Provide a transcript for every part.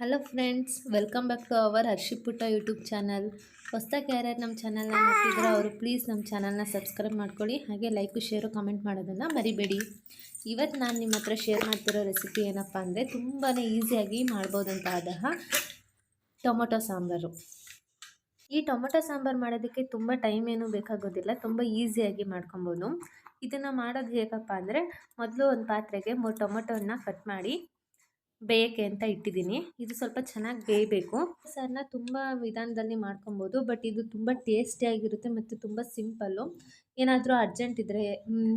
Hello friends welcome back to our Harshi Putta YouTube channel ಹೊಸ್ದಾಗಿ ಯಾರ್ಯಾರು ನಮ್ಮ ಚಾನಲ್ನ ನೋಡ್ತಿದ್ರೆ ಅವರು ಪ್ಲೀಸ್ ನಮ್ಮ ಚಾನಲ್ನ ಸಬ್ಸ್ಕ್ರೈಬ್ ಮಾಡ್ಕೊಳ್ಳಿ. ಹಾಗೆ ಲೈಕು ಶೇರು ಕಮೆಂಟ್ ಮಾಡೋದನ್ನು ಮರಿಬೇಡಿ. ಇವತ್ತು ನಾನು ನಿಮ್ಮ ಹತ್ರ ಶೇರ್ ಮಾಡ್ತಿರೋ ರೆಸಿಪಿ ಏನಪ್ಪ ಅಂದರೆ ತುಂಬಾ ಈಸಿಯಾಗಿ ಮಾಡ್ಬೋದಂತಹ ಟೊಮೊಟೊ ಸಾಂಬಾರು. ಈ ಟೊಮೊಟೊ ಸಾಂಬಾರು ಮಾಡೋದಕ್ಕೆ ತುಂಬ ಟೈಮ್ ಏನೂ ಬೇಕಾಗೋದಿಲ್ಲ, ತುಂಬ ಈಸಿಯಾಗಿ ಮಾಡ್ಕೊಬೋದು. ಇದನ್ನು ಮಾಡೋದು ಹೇಗಪ್ಪ ಅಂದರೆ ಮೊದಲು ಒಂದು ಪಾತ್ರೆಗೆ ಮೂರು ಟೊಮೊಟೊನ ಕಟ್ ಮಾಡಿ ಬೇಯಕ್ಕೆ ಅಂತ ಇಟ್ಟಿದ್ದೀನಿ. ಇದು ಸ್ವಲ್ಪ ಚೆನ್ನಾಗಿ ಬೇಯಬೇಕು. ಸಾರನ್ನ ತುಂಬ ವಿಧಾನದಲ್ಲಿ ಮಾಡ್ಕೊಬೋದು, ಬಟ್ ಇದು ತುಂಬ ಟೇಸ್ಟಿಯಾಗಿರುತ್ತೆ ಮತ್ತು ತುಂಬ ಸಿಂಪಲ್ಲು. ಏನಾದರೂ ಅರ್ಜೆಂಟ್ ಇದ್ದರೆ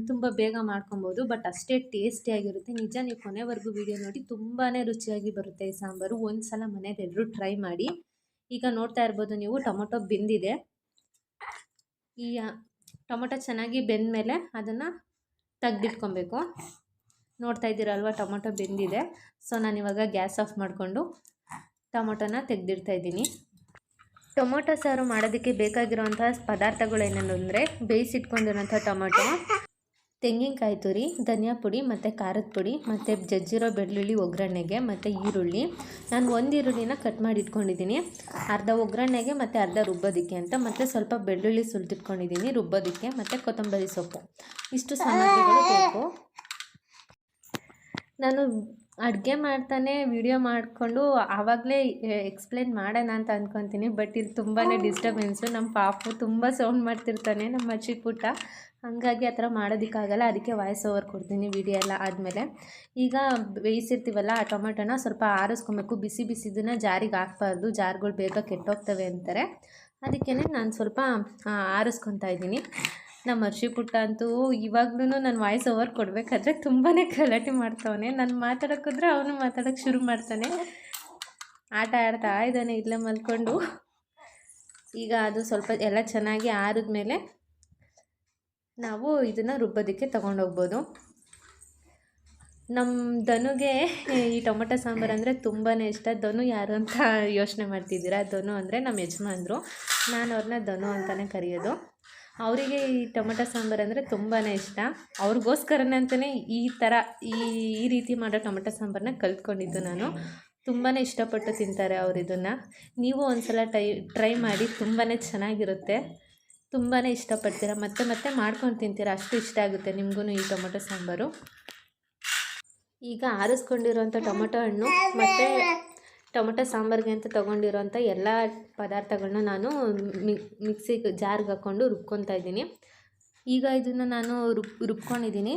ತುಂಬ ಬೇಗ ಮಾಡ್ಕೊಬೋದು, ಬಟ್ ಅಷ್ಟೇ ಟೇಸ್ಟಿಯಾಗಿರುತ್ತೆ ನಿಜ ನೀವು ಕೊನೆವರೆಗೂ ವಿಡಿಯೋ ನೋಡಿ ತುಂಬಾ ರುಚಿಯಾಗಿ ಬರುತ್ತೆ ಈ ಸಾಂಬಾರು. ಒಂದು ಸಲ ಮನೆಯಲ್ಲೆಲ್ಲರೂ ಟ್ರೈ ಮಾಡಿ. ಈಗ ನೋಡ್ತಾ ಇರ್ಬೋದು ನೀವು, ಟೊಮೊಟೊ ಬೆಂದಿದೆ. ಈ ಟೊಮೊಟೊ ಚೆನ್ನಾಗಿ ಬೆಂದ ಮೇಲೆ ಅದನ್ನು ತೆಗ್ದಿಟ್ಕೊಬೇಕು. ನೋಡ್ತಾ ಇದ್ದೀರಲ್ವ, ಟೊಮೊಟೊ ಬೆಂದಿದೆ. ಸೊ ನಾನಿವಾಗ ಗ್ಯಾಸ್ ಆಫ್ ಮಾಡಿಕೊಂಡು ಟೊಮೊಟೊನ ತೆಗೆದಿಡ್ತಾ ಇದ್ದೀನಿ. ಟೊಮೊಟೊ ಸಾರು ಮಾಡೋದಕ್ಕೆ ಬೇಕಾಗಿರುವಂಥ ಅಂದರೆ ಬೇಯಿಸಿಟ್ಕೊಂಡಿರೋಂಥ ಟೊಮೊಟೊ, ತೆಂಗಿನಕಾಯಿ ತುರಿ, ಧನಿಯಾ ಪುಡಿ ಮತ್ತು ಖಾರದ ಪುಡಿ ಮತ್ತು ಜಜ್ಜಿರೋ ಬೆಳ್ಳುಳ್ಳಿ ಒಗ್ಗರಣೆಗೆ ಮತ್ತು ಈರುಳ್ಳಿ. ನಾನು ಒಂದು ಈರುಳ್ಳಿನ ಕಟ್ ಮಾಡಿ ಇಟ್ಕೊಂಡಿದ್ದೀನಿ. ಅರ್ಧ ಒಗ್ಗರಣೆಗೆ ಮತ್ತು ಅರ್ಧ ರುಬ್ಬೋದಕ್ಕೆ ಅಂತ ಮತ್ತು ಸ್ವಲ್ಪ ಬೆಳ್ಳುಳ್ಳಿ ಸುಲಿದಿಟ್ಕೊಂಡಿದ್ದೀನಿ, ರುಬ್ಬೋದಕ್ಕೆ ಮತ್ತು ಕೊತ್ತಂಬರಿ ಸೊಪ್ಪು. ಇಷ್ಟು ಸಾಮಗ್ರಿಗಳು ಬೇಕು. ನಾನು ಅಡುಗೆ ಮಾಡ್ತಾನೆ ವಿಡಿಯೋ ಮಾಡಿಕೊಂಡು ಆವಾಗಲೇ ಎಕ್ಸ್ಪ್ಲೇನ್ ಮಾಡೋಣ ಅಂತ ಅಂದ್ಕೊತೀನಿ ಬಟ್ ಇಲ್ಲಿ ತುಂಬಾ ಡಿಸ್ಟರ್ಬೆನ್ಸು ನಮ್ಮ ಪಾಪು ತುಂಬ ಸೌಂಡ್ ಮಾಡ್ತಿರ್ತಾನೆ ನಮ್ಮ ಅಜ್ಜಿ ಪುಟ್ಟ. ಹಾಗಾಗಿ ಆ ಥರ ಮಾಡೋದಕ್ಕಾಗಲ್ಲ. ಅದಕ್ಕೆ ವಾಯ್ಸ್ ಓವರ್ ಕೊಡ್ತೀನಿ ವಿಡಿಯೋ ಎಲ್ಲ ಆದಮೇಲೆ. ಈಗ ಬೇಯಿಸಿರ್ತೀವಲ್ಲ ಆ ಟೊಮೆಟೊನ ಸ್ವಲ್ಪ ಆರಿಸ್ಕೊಬೇಕು. ಬಿಸಿ ಬಿಸಿದನ್ನ ಜಾರಿಗೆ ಹಾಕ್ಬಾರ್ದು. ಜಾರ್ಗಳು ಬೇಗ ಕೆಟ್ಟೋಗ್ತವೆ ಅಂತಾರೆ. ಅದಕ್ಕೇ ನಾನು ಸ್ವಲ್ಪ ಆರಿಸ್ಕೊತಾ ಇದ್ದೀನಿ. ನಮ್ಮ ಹರ್ಷಿ ಪುಟ್ಟ ಅಂತೂ ಇವಾಗ್ಲೂ ನಾನು ವಾಯ್ಸ್ ಓವರ್ ಕೊಡಬೇಕಾದ್ರೆ ತುಂಬಾ ಗಲಾಟೆ ಮಾಡ್ತಾವನೆ. ನಾನು ಮಾತಾಡೋಕ್ಕಿದ್ರೆ ಅವನು ಮಾತಾಡೋಕ್ಕೆ ಶುರು ಮಾಡ್ತಾನೆ. ಆಟ ಆಡ್ತಾ ಇದ್ದಾನೆ, ಇಲ್ಲೇ ಮಲ್ಕೊಂಡು. ಈಗ ಅದು ಸ್ವಲ್ಪ ಎಲ್ಲ ಚೆನ್ನಾಗಿ ಆರಿದ್ಮೇಲೆ ನಾವು ಇದನ್ನು ರುಬ್ಬೋದಕ್ಕೆ ತೊಗೊಂಡೋಗ್ಬೋದು. ನಮ್ಮ ಧನುಗೆ ಈ ಟೊಮೊಟೊ ಸಾಂಬಾರು ಅಂದರೆ ತುಂಬಾ ಇಷ್ಟ. ಧನು ಯಾರು ಅಂತ ಯೋಚನೆ ಮಾಡ್ತಿದ್ದೀರಾ? ಧನು ಅಂದರೆ ನಮ್ಮ ಯಜಮಾನ್ರು. ನಾನು ಅವ್ರನ್ನ ಧನು ಅಂತಲೇ ಕರೆಯೋದು. ಅವರಿಗೆ ಈ ಟೊಮೆಟೊ ಸಾಂಬಾರು ಅಂದರೆ ತುಂಬಾ ಇಷ್ಟ. ಅವ್ರಿಗೋಸ್ಕರನೇ ಅಂತಲೇ ಈ ಥರ ಈ ಈ ರೀತಿ ಮಾಡೋ ಟೊಮೆಟೊ ಸಾಂಬಾರನ್ನ ಕಲ್ತ್ಕೊಂಡಿದ್ದು ನಾನು. ತುಂಬಾ ಇಷ್ಟಪಟ್ಟು ತಿಂತಾರೆ ಅವರು ಇದನ್ನು. ನೀವು ಒಂದು ಸಲ ಟೈ ಟ್ರೈ ಮಾಡಿ ತುಂಬಾ ಚೆನ್ನಾಗಿರುತ್ತೆ. ತುಂಬಾ ಇಷ್ಟಪಡ್ತೀರ? ಮತ್ತೆ ಮತ್ತೆ ಮಾಡ್ಕೊಂಡು ತಿಂತೀರ? ಅಷ್ಟು ಇಷ್ಟ ಆಗುತ್ತೆ ನಿಮಗೂ ಈ ಟೊಮೊಟೊ ಸಾಂಬಾರು. ಈಗ ಆರಿಸ್ಕೊಂಡಿರುವಂಥ ಟೊಮೊಟೊ ಹಣ್ಣು, ಮತ್ತು ಟೊಮೊಟೊ, ಸಾಂಬಾರಿಗೆ ಅಂತ ತೊಗೊಂಡಿರೋಂಥ ಎಲ್ಲ ಪದಾರ್ಥಗಳನ್ನ ನಾನು ಮಿಕ್ಸಿಗೆ ಜಾರ್ಗೆ ಹಾಕ್ಕೊಂಡು ರುಬ್ಕೊತಾ ಇದ್ದೀನಿ. ಈಗ ಇದನ್ನು ನಾನು ರುಬ್, ರುಬ್ಕೊಂಡಿದ್ದೀನಿ.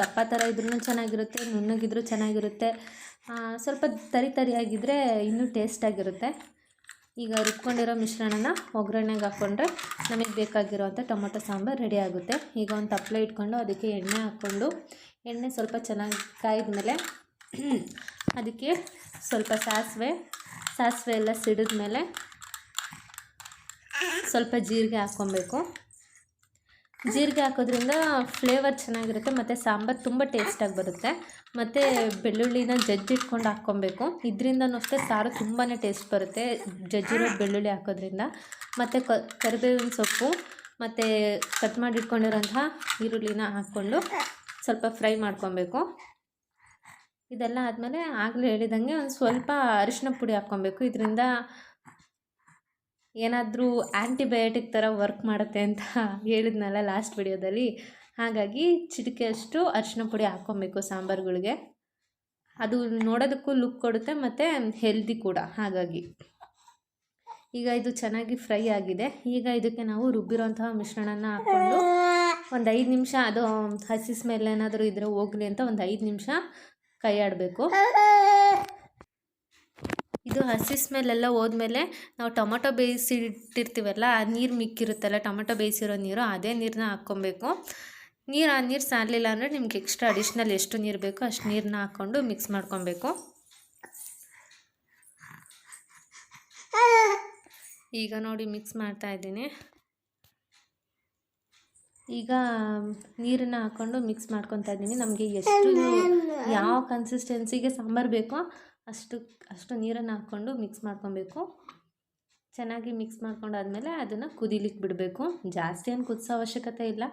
ದಪ್ಪ ಥರ ಇದ್ರೂ ಚೆನ್ನಾಗಿರುತ್ತೆ, ನುಣ್ಣಗಿದ್ರೂ ಚೆನ್ನಾಗಿರುತ್ತೆ. ಸ್ವಲ್ಪ ತರಿ ತರಿಯಾಗಿದ್ದರೆ ಇನ್ನೂ ಟೇಸ್ಟಾಗಿರುತ್ತೆ. ಈಗ ರುಬ್ಕೊಂಡಿರೋ ಮಿಶ್ರಣನ ಒಗ್ಗರಣೆಗೆ ಹಾಕ್ಕೊಂಡ್ರೆ ನಮಗೆ ಬೇಕಾಗಿರೋವಂಥ ಟೊಮೊಟೊ, ಸಾಂಬಾರು ರೆಡಿ ಆಗುತ್ತೆ. ಈಗ ಒಂದು ತಪ್ಪಲೆ ಇಟ್ಕೊಂಡು ಅದಕ್ಕೆ ಎಣ್ಣೆ ಹಾಕ್ಕೊಂಡು, ಎಣ್ಣೆ ಸ್ವಲ್ಪ ಚೆನ್ನಾಗಿ ಕಾಯ್ದ ಮೇಲೆ ಅದಕ್ಕೆ ಸ್ವಲ್ಪ ಸಾಸಿವೆ ಸಾಸಿವೆ ಎಲ್ಲ ಸಿಡಿದ ಮೇಲೆ ಸ್ವಲ್ಪ ಜೀರಿಗೆ ಹಾಕ್ಕೊಬೇಕು. ಜೀರಿಗೆ ಹಾಕೋದ್ರಿಂದ ಫ್ಲೇವರ್ ಚೆನ್ನಾಗಿರುತ್ತೆ, ಮತ್ತು ಸಾಂಬಾರು ತುಂಬ ಟೇಸ್ಟಾಗಿ ಬರುತ್ತೆ. ಮತ್ತು ಬೆಳ್ಳುಳ್ಳಿನ ಜಜ್ಜಿಟ್ಕೊಂಡು ಹಾಕ್ಕೊಬೇಕು. ಇದರಿಂದನೂ ಅಷ್ಟೇ ಸಾರು ತುಂಬಾ ಟೇಸ್ಟ್ ಬರುತ್ತೆ, ಜಜ್ಜಿರೋ ಬೆಳ್ಳುಳ್ಳಿ ಹಾಕೋದ್ರಿಂದ. ಮತ್ತು ಕರಿಬೇವಿನ ಸೊಪ್ಪು, ಮತ್ತು ಕಟ್ ಮಾಡಿಟ್ಕೊಂಡಿರೋಂಥ ಈರುಳ್ಳಿನ ಹಾಕ್ಕೊಂಡು ಸ್ವಲ್ಪ ಫ್ರೈ ಮಾಡ್ಕೊಬೇಕು. ಇದೆಲ್ಲ ಆದಮೇಲೆ ಆಗಲೇ ಹೇಳಿದಂಗೆ ಒಂದು ಸ್ವಲ್ಪ ಅರಿಶಿನ ಪುಡಿ ಹಾಕ್ಕೊಬೇಕು. ಇದರಿಂದ ಏನಾದರೂ ಆ್ಯಂಟಿಬಯೋಟಿಕ್ ಥರ ವರ್ಕ್ ಮಾಡುತ್ತೆ ಅಂತ ಹೇಳಿದ್ನಲ್ಲ ಲಾಸ್ಟ್ ವಿಡಿಯೋದಲ್ಲಿ ಹಾಗಾಗಿ ಚಿಟಿಕೆಯಷ್ಟು ಅರಿಶಿನ ಪುಡಿ ಹಾಕ್ಕೊಬೇಕು ಸಾಂಬಾರುಗಳಿಗೆ. ಅದು ನೋಡೋದಕ್ಕೂ ಲುಕ್ ಕೊಡುತ್ತೆ ಮತ್ತು ಹೆಲ್ದಿ ಕೂಡ ಹಾಗಾಗಿ. ಈಗ ಇದು ಚೆನ್ನಾಗಿ ಫ್ರೈ ಆಗಿದೆ. ಈಗ ಇದಕ್ಕೆ ನಾವು ರುಬ್ಬಿರೋಂತಹ ಮಿಶ್ರಣನ ಹಾಕ್ಕೊಂಡು ಒಂದು ಐದು ನಿಮಿಷ ಅದು ಹಸಿ ಸ್ಮೆಲ್ ಏನಾದರೂ ಇದ್ದರೆ ಹೋಗಲಿ ಅಂತ ಒಂದು ಐದು ನಿಮಿಷ ಕೈ ಆಡಬೇಕು ಇದು ಹಸಿ ಸ್ಮೆಲ್ಲೆಲ್ಲ ಹೋದ್ಮೇಲೆ ನಾವು ಟೊಮೊಟೊ ಬೇಯಿಸಿ ಇಟ್ಟಿರ್ತೀವಲ್ಲ ಆ ನೀರು ಮಿಕ್ಕಿರುತ್ತಲ್ಲ, ಟೊಮೊಟೊ ಬೇಯಿಸಿರೋ ನೀರು, ಅದೇ ನೀರನ್ನ ಹಾಕ್ಕೊಬೇಕು. ನೀರು, ಆ ನೀರು ಸಾರಲಿಲ್ಲ ಅಂದರೆ ನಿಮ್ಗೆ ಎಕ್ಸ್ಟ್ರಾ ಅಡಿಷ್ನಲ್ ಎಷ್ಟು ನೀರು ಬೇಕೋ ಅಷ್ಟು ನೀರನ್ನ ಹಾಕ್ಕೊಂಡು ಮಿಕ್ಸ್ ಮಾಡ್ಕೊಬೇಕು. ಈಗ ನೋಡಿ ಮಿಕ್ಸ್ ಮಾಡ್ತಾ ಇದ್ದೀನಿ. ಈಗ ನೀರನ್ನು ಹಾಕ್ಕೊಂಡು ಮಿಕ್ಸ್ ಮಾಡ್ಕೊತಾ ಇದ್ದೀನಿ. ನಮಗೆ ಎಷ್ಟು ಯಾವ ಕನ್ಸಿಸ್ಟೆನ್ಸಿಗೆ ಸಾಂಬಾರು ಬೇಕೋ ಅಷ್ಟು ಅಷ್ಟು ನೀರನ್ನು ಹಾಕ್ಕೊಂಡು ಮಿಕ್ಸ್ ಮಾಡ್ಕೊಬೇಕು. ಚೆನ್ನಾಗಿ ಮಿಕ್ಸ್ ಮಾಡ್ಕೊಂಡಾದ್ಮೇಲೆ ಅದನ್ನು ಕುದಿಲಿಕ್ಕೆ ಬಿಡಬೇಕು. ಜಾಸ್ತಿ ಏನು ಕುದಿಸೋ ಅವಶ್ಯಕತೆ ಇಲ್ಲ.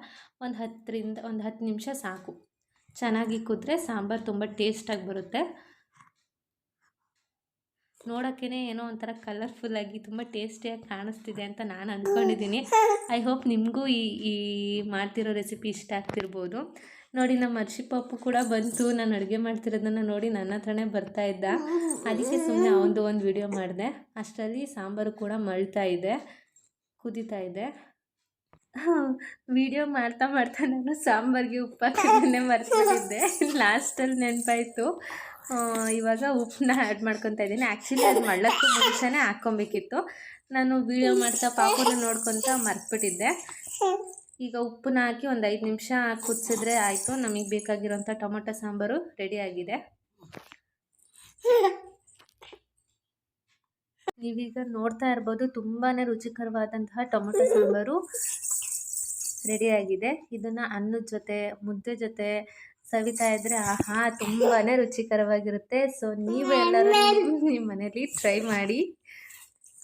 ಒಂದು ಹತ್ತರಿಂದ ಒಂದು ಹತ್ತು ನಿಮಿಷ ಸಾಕು. ಚೆನ್ನಾಗಿ ಕುದ್ರೆ ಸಾಂಬಾರು ತುಂಬ ಟೇಸ್ಟಾಗಿ ಬರುತ್ತೆ. ನೋಡೋಕ್ಕೇ ಏನೋ ಒಂಥರ ಕಲರ್ಫುಲ್ಲಾಗಿ ತುಂಬ ಟೇಸ್ಟಿಯಾಗಿ ಕಾಣಿಸ್ತಿದೆ ಅಂತ ನಾನು ಅಂದ್ಕೊಂಡಿದ್ದೀನಿ ಐ ಹೋಪ್ ನಿಮಗೂ ಈ ಈ ಮಾಡ್ತಿರೋ ರೆಸಿಪಿ ಇಷ್ಟ ಆಗ್ತಿರ್ಬೋದು. ನೋಡಿ, ನಮ್ಮ ಹರ್ಷಿ ಪಾಪು ಕೂಡ ಬಂತು. ನಾನು ಅಡುಗೆ ಮಾಡ್ತಿರೋದನ್ನು ನೋಡಿ ನನ್ನ ಹತ್ರನೇ ಬರ್ತಾ ಇದ್ದ. ಅದಕ್ಕೆ ಸುಮ್ಮನೆ ಅವನದು ಒಂದು ವಿಡಿಯೋ ಮಾಡಿದೆ. ಅಷ್ಟರಲ್ಲಿ ಸಾಂಬಾರು ಕೂಡ ಮಳ್ತಾ ಇದೆ. ಕುದೀತಾ ಇದೆ. ವಿಡಿಯೋ ಮಾಡ್ತಾ ಮಾಡ್ತಾ ನಾನು ಸಾಂಬಾರಿಗೆ ಉಪ್ಪು ಮರ್ತಿದ್ದೆ ಲಾಸ್ಟಲ್ಲಿ ನೆನಪಾಯಿತು. ಇವಾಗ ಉಪ್ಪನ್ನ ಆ್ಯಡ್ ಮಾಡ್ಕೊತಾ ಇದ್ದೀನಿ. ಆ್ಯಕ್ಚುಲಿ ಅದು ಮಳ್ಳಕ್ಕೆ ಮುಂಚೆನೇ ಹಾಕ್ಕೊಬೇಕಿತ್ತು. ನಾನು ವೀಡಿಯೋ ಮಾಡ್ತಾ ಪಾಪುನ ನೋಡ್ಕೊತ ಮರ್ತ್ಬಿಟ್ಟಿದ್ದೆ. ಈಗ ಉಪ್ಪನ್ನ ಹಾಕಿ ಒಂದು ಐದು ನಿಮಿಷ ಕುದಿಸಿದ್ರೆ ಆಯಿತು. ನಮಗೆ ಬೇಕಾಗಿರೋಂಥ ಟೊಮೊಟೊ ಸಾಂಬಾರು ರೆಡಿಯಾಗಿದೆ ನೀವೀಗ ನೋಡ್ತಾ ಇರ್ಬೋದು ತುಂಬಾ ರುಚಿಕರವಾದಂತಹ ಟೊಮೊಟೊ ಸಾಂಬಾರು ರೆಡಿಯಾಗಿದೆ ಇದನ್ನು ಅನ್ನದ ಜೊತೆ, ಮುದ್ದೆ ಜೊತೆ ಸವಿತಾ ಇದ್ದರೆ ಆಹಾ ತುಂಬಾ ರುಚಿಕರವಾಗಿರುತ್ತೆ. ಸೊ ನೀವು ಎಲ್ಲರೂ ನಿಮ್ಮ ಮನೇಲಿ ಟ್ರೈ ಮಾಡಿ.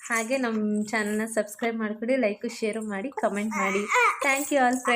ಹಾಗೆ ನಮ್ಮ ಚಾನಲ್ನ ಸಬ್ಸ್ಕ್ರೈಬ್ ಮಾಡ್ಕೊಳ್ಳಿ ಲೈಕು ಶೇರು ಮಾಡಿ ಕಮೆಂಟ್ ಮಾಡಿ. Thank you all friend